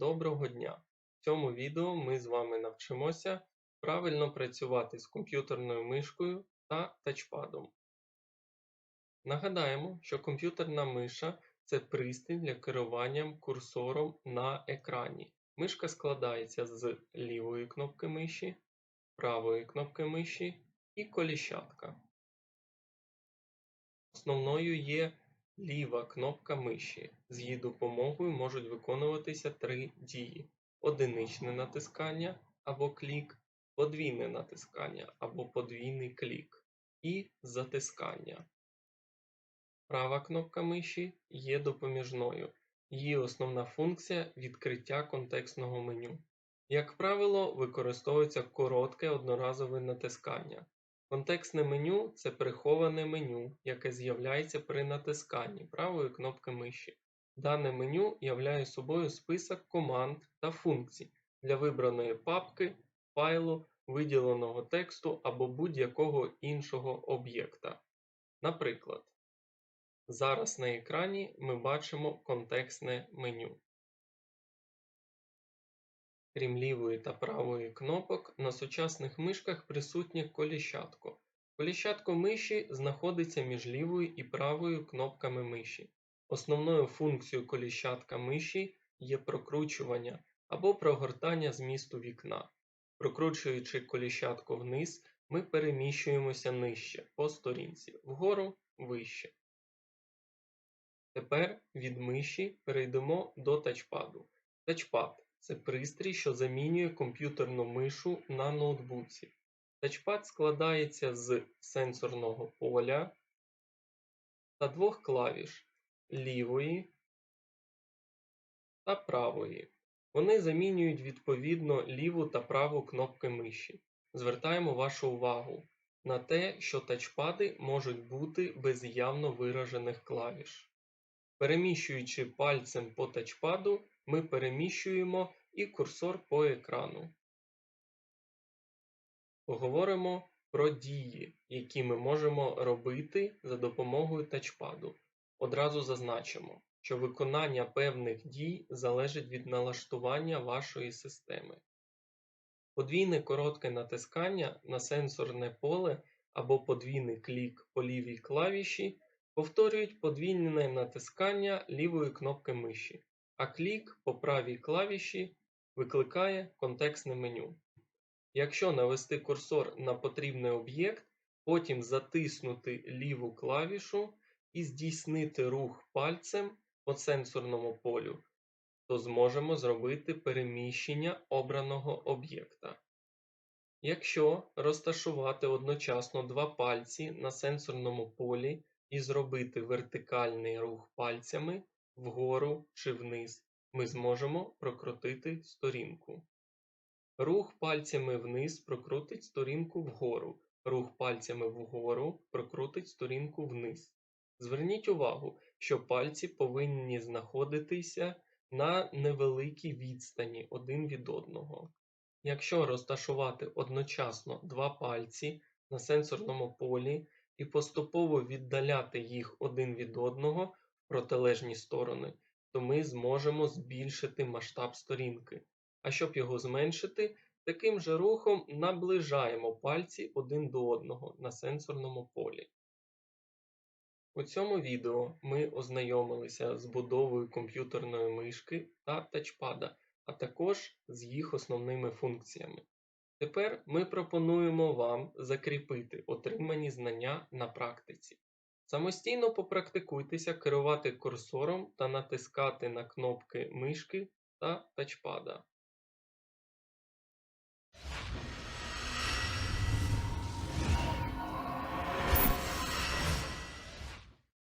доброго дня! В цьому відео ми з вами навчимося правильно працювати з комп'ютерною мишкою та тачпадом. Нагадаємо, що комп'ютерна миша це пристрій для керування курсором на екрані. Мишка складається з лівої кнопки миші, правої кнопки миші і коліщатка. Основною є ліва кнопка миші. З її допомогою можуть виконуватися три дії: одиничне натискання або клік, подвійне натискання або подвійний клік і затискання. Права кнопка миші є допоміжною. Її основна функція відкриття контекстного меню. Як правило, використовується коротке одноразове натискання. Контекстне меню це приховане меню, яке з'являється при натисканні правої кнопки миші. Дане меню являє собою список команд та функцій для вибраної папки, файлу, виділеного тексту або будь-якого іншого об'єкта. Наприклад, зараз на екрані ми бачимо контекстне меню. Крім лівої та правої кнопок, на сучасних мишках присутнє коліщатко. Коліщатко миші знаходиться між лівою і правою кнопками миші. Основною функцією коліщатка миші є прокручування або прогортання змісту вікна. Прокручуючи коліщатко вниз, ми переміщуємося нижче по сторінці, вгору вище. Тепер від миші перейдемо до тачпаду. Тачпад це пристрій, що замінює комп'ютерну мишу на ноутбуці. Тачпад складається з сенсорного поля та двох клавіш лівої та правої. Вони замінюють відповідно ліву та праву кнопки миші. Звертаємо вашу увагу на те, що тачпади можуть бути без явно виражених клавіш. Переміщуючи пальцем по тачпаду, ми переміщуємо і курсор по екрану. Поговоримо про дії, які ми можемо робити за допомогою тачпаду. Одразу зазначимо, що виконання певних дій залежить від налаштування вашої системи. Подвійне коротке натискання на сенсорне поле або подвійний клік по лівій клавіші повторюють подвійне натискання лівої кнопки миші, а клік по правій клавіші викликає контекстне меню. Якщо навести курсор на потрібний об'єкт, потім затиснути ліву клавішу і здійснити рух пальцем по сенсорному полю, то зможемо зробити переміщення обраного об'єкта. Якщо розташувати одночасно два пальці на сенсорному полі і зробити вертикальний рух пальцями вгору чи вниз, ми зможемо прокрутити сторінку. Рух пальцями вниз прокрутить сторінку вгору, рух пальцями вгору прокрутить сторінку вниз. Зверніть увагу, що пальці повинні знаходитися на невеликій відстані один від одного. Якщо розташувати одночасно два пальці на сенсорному полі і поступово віддаляти їх один від одного в протилежні сторони, то ми зможемо збільшити масштаб сторінки. А щоб його зменшити, таким же рухом наближаємо пальці один до одного на сенсорному полі. У цьому відео ми ознайомилися з будовою комп'ютерної мишки та тачпада, а також з їх основними функціями. Тепер ми пропонуємо вам закріпити отримані знання на практиці. Самостійно попрактикуйтеся керувати курсором та натискати на кнопки мишки та тачпада.